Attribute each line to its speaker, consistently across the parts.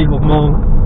Speaker 1: ปิด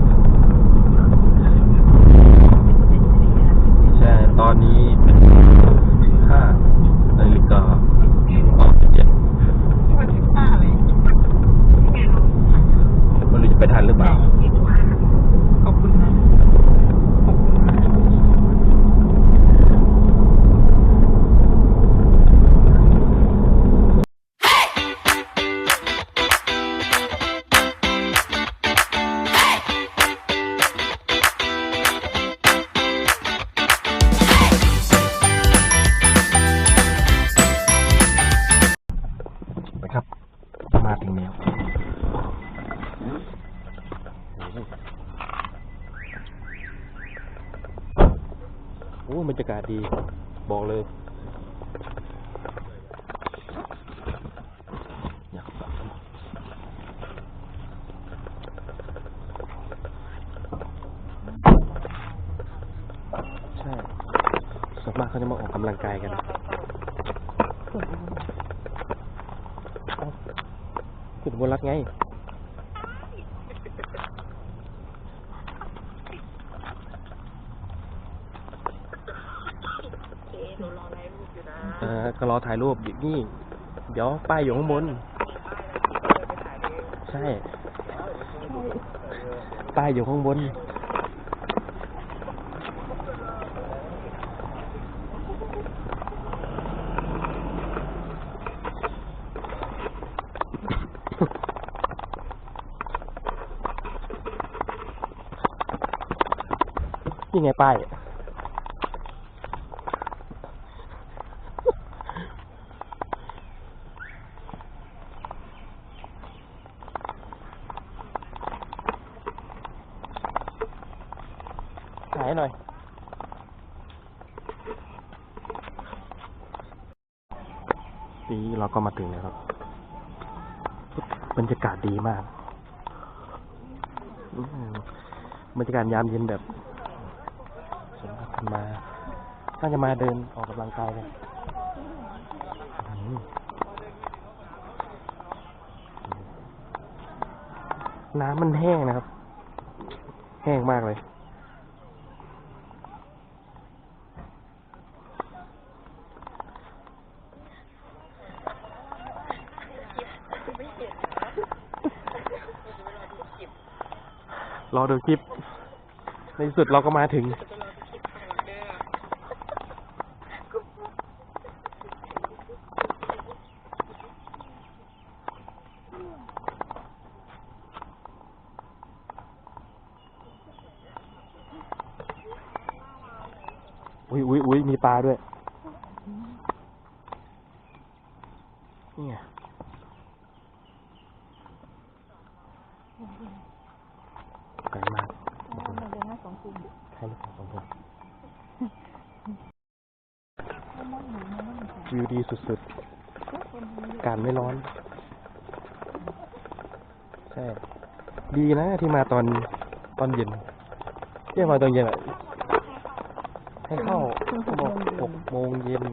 Speaker 1: ดี
Speaker 2: บอ
Speaker 1: กเลยอยากฟังใช่ส่วนมากเขาจะมาออกกำลังกายกันนะเอ้าคุณบนรักไง เออก็รอถ่ายรูปอยู่นี่ เดี๋ยวป้ายอยู่ข้างบน ใช่ ป้ายอยู่ข้างบน นี่ไงป้าย ถ่ายหน่อย นี่เราก็มาถึงแล้วครับ บรรยากาศดีมาก บรรยากาศยามเย็นแบบสมกับมาน่าจะมาเดินออกกำลังกายกันอืมน้ำมันแห้งนะครับ แห้งมากเลย รอดูคลิป ในที่สุดเราก็มาถึง อุ้ยอุ้ยอุ้ยมีปลาด้วย นี่ไงไกลมาก
Speaker 2: มันเป็นหน้าสองกลุ่ม
Speaker 1: ใช่หรือเปล่าของผมวิวดีสุดๆ อากาศไม่ร้อน ใช่ ดีนะที่มาตอนตอนเย็นที่มาตอนเย็นอะให้เข้าเขาบอกหกโมงเย็น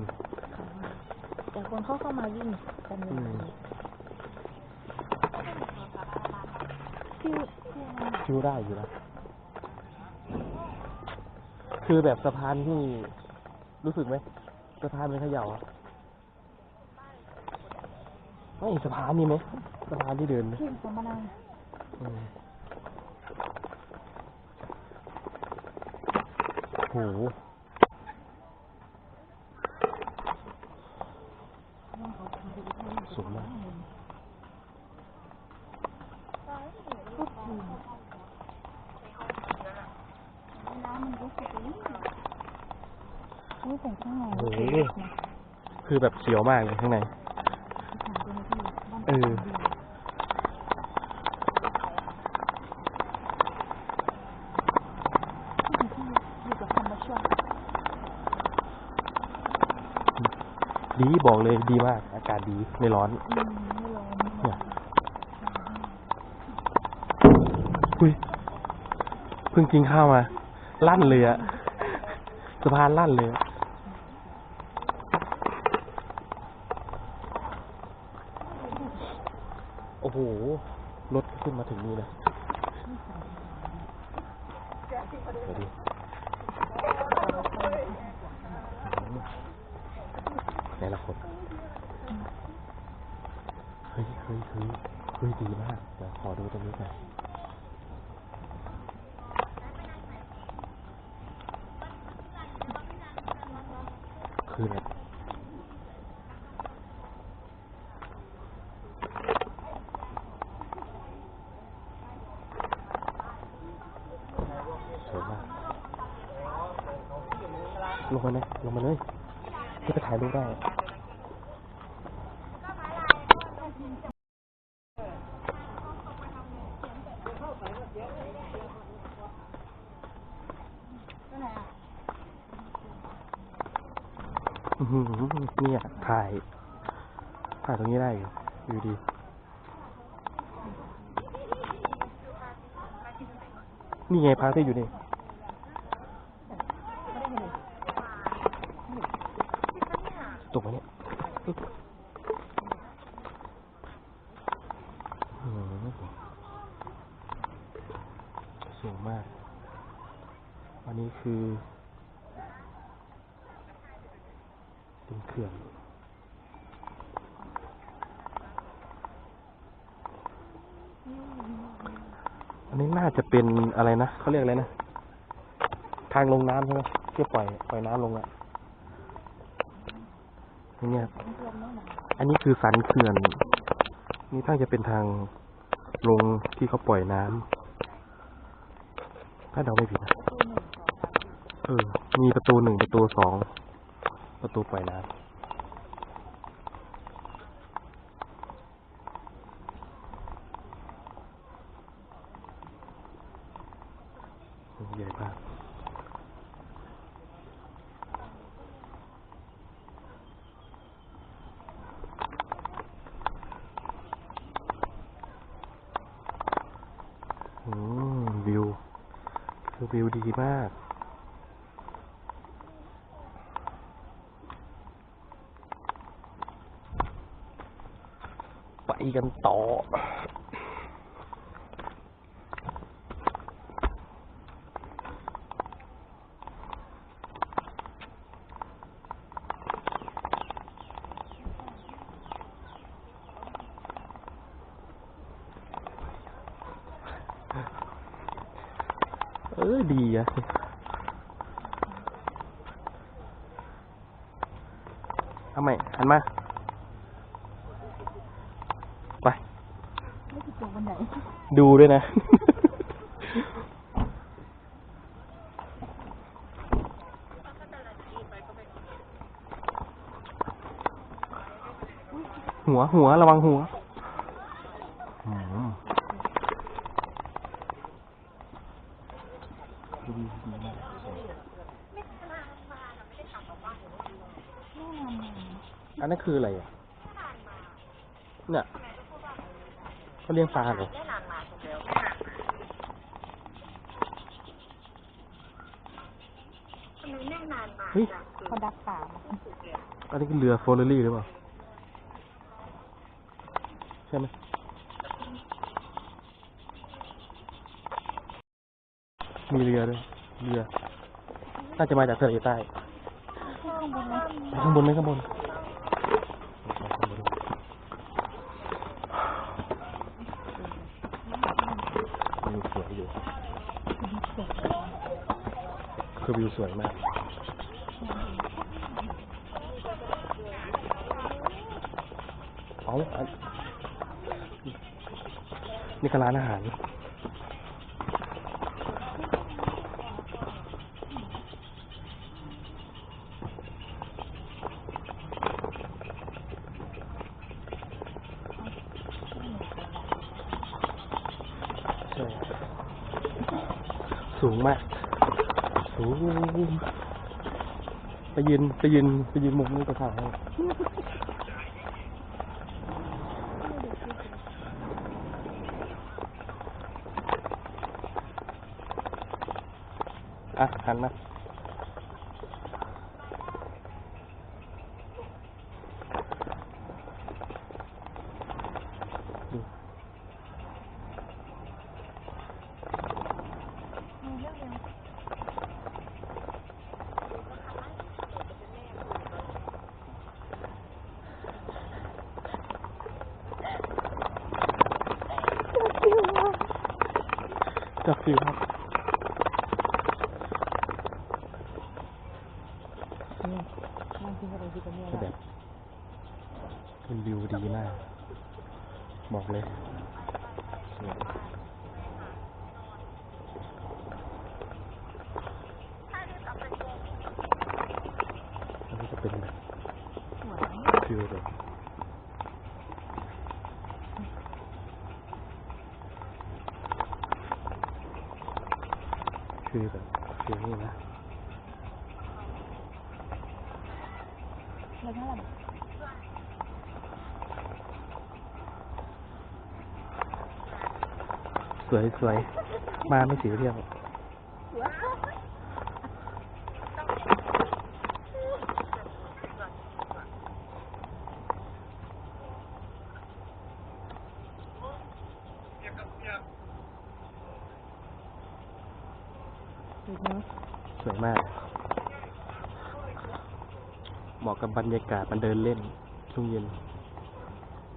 Speaker 2: แต่คนเขาเข้ามาวิ่งกันเย
Speaker 1: อืม
Speaker 2: ที่ที่มัน
Speaker 1: คิวได้อยู่นะคือแบบสะพานที่รู้สึกไหมสะพานเป็นเขย่าอะไม่สะพานนี่ไหมสะพานที่เดินไหม
Speaker 2: ที่สมนา
Speaker 1: อืม โหสูงมาก
Speaker 2: น้ำมันรู้สึกนี่นี่แต่ข้างใน
Speaker 1: โอ้โหคือแบบเขียวมากเลยข้างใน เออ
Speaker 2: อยู่กับธรรมชาติ
Speaker 1: ดีบอกเลยดีมาก อากาศดีไม่ร้อน
Speaker 2: อืมไม่ร้อน
Speaker 1: เนี่ยอุ้ยเพิ่งกินข้าวมา ลั่นเลยอะสะพานลั่นเลยอะโอ้โหรถขึ้นมาถึงนี่เลย
Speaker 2: ไม่ใส่
Speaker 1: เดี๋ยวดิอืม แต่ละคนเฮ้ยเฮ้ยเฮ้ยเฮ้ยดีมากเดี๋ยวขอดูตรงนี้ก่อนคือแบบสวยมาก ลงมาเลยลงมาเลยจะ ได้
Speaker 2: ก็
Speaker 1: เนี่ยถ่าย ถ่ายตรงนี้ได้อยู่อยู่ดีนี่ไงพระที่อยู่นี่ ตกมาเนี่ยปึ๊บอื้อหือสูงมาก อันนี้ คือ เป็นเขื่อนอันนี้น่าจะเป็นอะไรนะเขาเรียกอะไรนะ ทางลงน้ำใช่ไหมที่ปล่อยปล่อยน้ำลงอะนี่เนี่ยอันนี้คือสันเขื่อน นี่น่าจะเป็นทางลงที่เขาปล่อยน้ำถ้าเดาไม่ผิดนะ เออ มีประตูหนึ่งประตูสองประตูปล่อยน้ำใหญ่มากอืมวิวคือวิวดีมาก กันต่อเออดีอะทำไมหันมา ไป
Speaker 2: ไม่ติดตัววันไหน
Speaker 1: ดูด้วยนะ หัวหัวระวังหัวอันนั้นคืออะไรอะ เนี่ยเขาเลี้ยงปลาเหรอ เฮ้ย
Speaker 2: เขาดักป่ามา
Speaker 1: อันนี้คือเรือโฟลเลอรี่หรือเปล่า ใช่ไหมมีเรือด้วยเรือ น่าจะมาจากทะเลใต้
Speaker 2: ข้างบนนะ
Speaker 1: ไปข้างบนไหมข้างบนวิวสวยอยู่คือวิวสวยมาก เอานี่ก็ร้านอาหาร สูงมาก สูง ไปยืน ไปยืน ไปยืนมุมนี้ก็ถ่ายให้ อะหันมาดู
Speaker 2: มีเรื่องเดียว
Speaker 1: ฟิวครับ
Speaker 2: นี่นั่งกินอะไรดีกันเนี่ย
Speaker 1: ก็แบบเป็นวิวดีมาก บอกเลยสวยอันนี้จะเป็นแบบ
Speaker 2: สวย
Speaker 1: ฟิวแบบฟิวแบบฟิวนี่นะ
Speaker 2: เล้วถ้าแบบ
Speaker 1: สวยสวยมาไม่สีเรียบ
Speaker 2: สวยเนาะ
Speaker 1: สวยมาก เหมาะกับบ รรยากาศมันเดินเล่นช่วงเย็น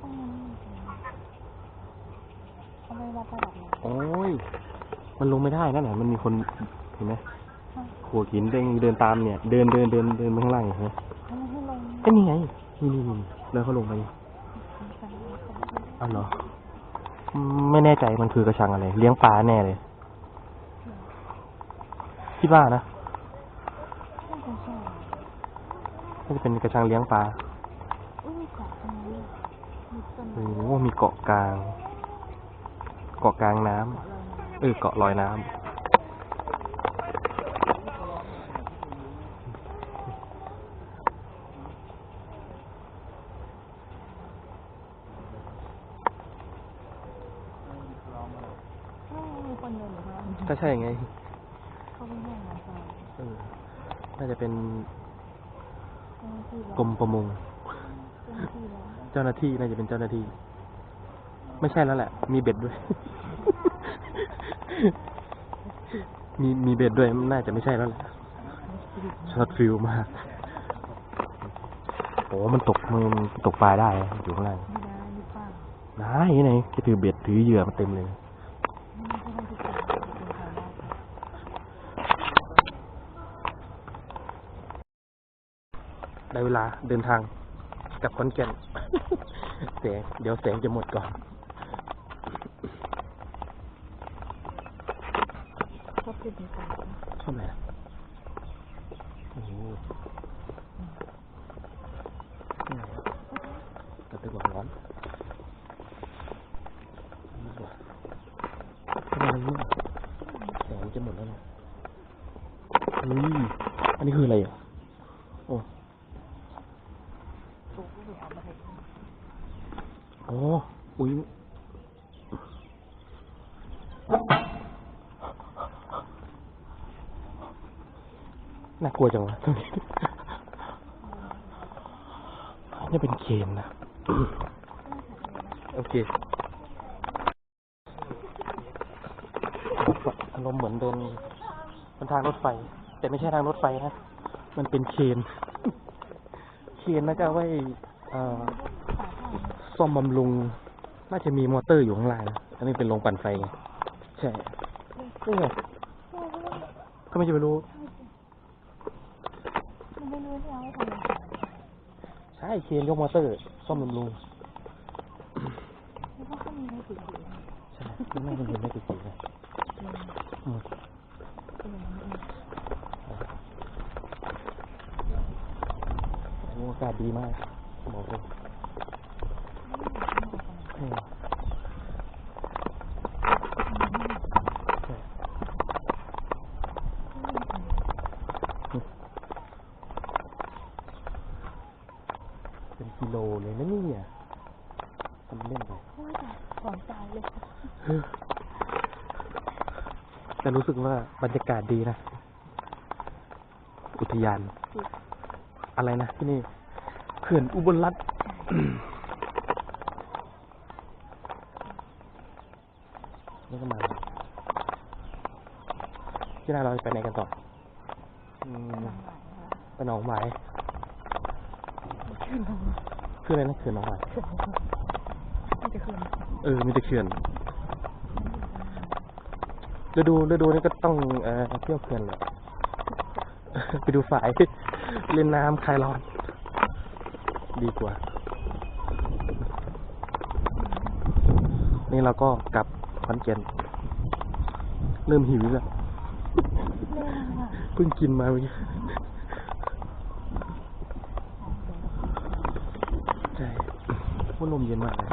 Speaker 2: ต้องนั้นทำไมมาประดับเนี่ย
Speaker 1: โอ้ย มันลงไม่ได้นั่นแหละมันมีคนเห็นไหมขวหินเดินเดินตามเนี่ย เดินเดินเดินเดินไปข้างล่างเห็นไหม
Speaker 2: ทำไมให้ลง
Speaker 1: ก็นี่ไงนี่นี่นี่แล้วเขาลงไปเอาเหรออืมไม่แน่ใจมันคือกระชังอะไร เลี้ยงปลาแน่เลย คิดว่านะ
Speaker 2: น่าจะใช่
Speaker 1: น่าจะเป็นกระชังเลี้ยงปลา
Speaker 2: อุ้ยมีเกาะตรงนี้มีต้น
Speaker 1: โอ้โหมีเกาะกลาง เกาะกลางน้ำ
Speaker 2: เกาะเราเนี่ย
Speaker 1: เออเกาะลอยน้ำ
Speaker 2: อ้าวมีคนเดินอยู่ข้างล่าง
Speaker 1: ก็ใช่ไง
Speaker 2: เขาไม่ให้อาหารปลา
Speaker 1: เออน่าจะเป็น กรมประมง
Speaker 2: เจ้าหน้าที่แล้ว
Speaker 1: เจ้าหน้าที่น่าจะเป็นเจ้าหน้าที่ ไม่ใช่แล้วแหละ มีเบ็ดด้วย มีมีเบ็ดด้วย น่าจะไม่ใช่แล้วแหละช็อตฟิลมากโอ้มันตกมันตกปลาได้ อยู่ข้างล่าง
Speaker 2: ไม่ได้หรือเปล่า
Speaker 1: ได้ไงจะถือเบ็ดถือเหยื่อมาเต็มเลย
Speaker 2: ไม่ใช่ต้องติดต่อเป็นใครได้
Speaker 1: ได้เวลาเดินทางกับขอนแก่นแสงเดี๋ยวแสงจะหมดก่อน
Speaker 2: ชอบติดในกา
Speaker 1: ชอบไหนโอ้โหนี่ไงอะกระตือบอกร้อนทำไมมันมืดแสงจะหมดแล้วนี่ยอุ้ยอันนี้คืออะไรอะ โอ้
Speaker 2: ถูกไม่เอามาให้
Speaker 1: โอ้อุ้ย น่ากลัวจังวะตรงนี้นี่เป็นเคนนะโอเคอารมณ์เหมือนเดินบนทางรถไฟ แต่ไม่ใช่ทางรถไฟนะ มันเป็นเคน เคนน่าจะไว้เอ่อ
Speaker 2: ขาข้าง
Speaker 1: ซ่อมบำรุง น่าจะมีมอเตอร์อยู่ข้างล่างนะอันนี้เป็นโรงปั่นไฟ ใช่ ก็ไม่จะไปรู้
Speaker 2: มันไม่รู้ที่เอาไว้ทำอะไร
Speaker 1: ใช่เคนยกมอเตอร์ซ่อมบำรุง
Speaker 2: แล้วก็มีอะไรติดอยู่
Speaker 1: ใช่ไม่น่าจะเห็นได้กี่สีเลยอืม
Speaker 2: เป็นอย่างนั้นเอง
Speaker 1: โอ้อากาศดีมากบอกเลยอืมใช่เป็น กิโลเลยนะเนี่ยทำเล่นไป
Speaker 2: โอ้ยแต่ก่อนตายเลย
Speaker 1: แต่รู้สึกว่าบรรยากาศดีนะ อุทยาน อะไรนะที่นี่เขื่อนอุบลรัตน์นี่ก็มาที่หน้าเราจะไปไหนกันต่ออืมไปหนองหมาย
Speaker 2: ขึ้นลง
Speaker 1: คืออะไรนะเขื่อนหนองหมาย
Speaker 2: มันจะขึ้น
Speaker 1: เออมีแต่เขื่อนฤดูฤดูนี้ก็ต้องเอ่อเที่ยวเขื่อนแหละไปดูฝายเล่นน้ำคลายร้อน ดีกว่า นี่เราก็กลับขอนแก่นเริ่มหิวแล้วเพิ่งกินมาเมื่อกี้ ใช่ว่าลมเย็นมากเลย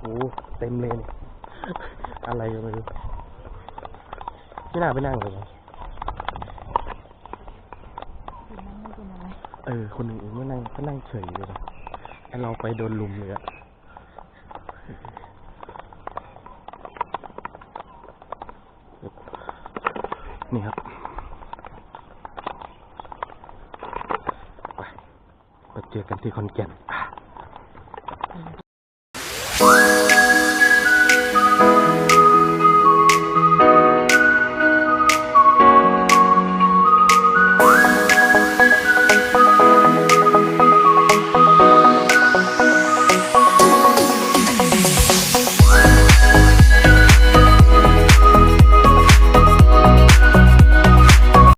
Speaker 1: โอ้เต็มเลยเนี่ยอะไรก็ไม่รู้ไม่น่าไปนั่งเลยเหรอเออ คนอื่นก็นั่งก็นั่งเฉยเลยนะไอเราไปโดนลุมเลยอะนี่ครับ ไปไป เจอกันที่คอนแก่น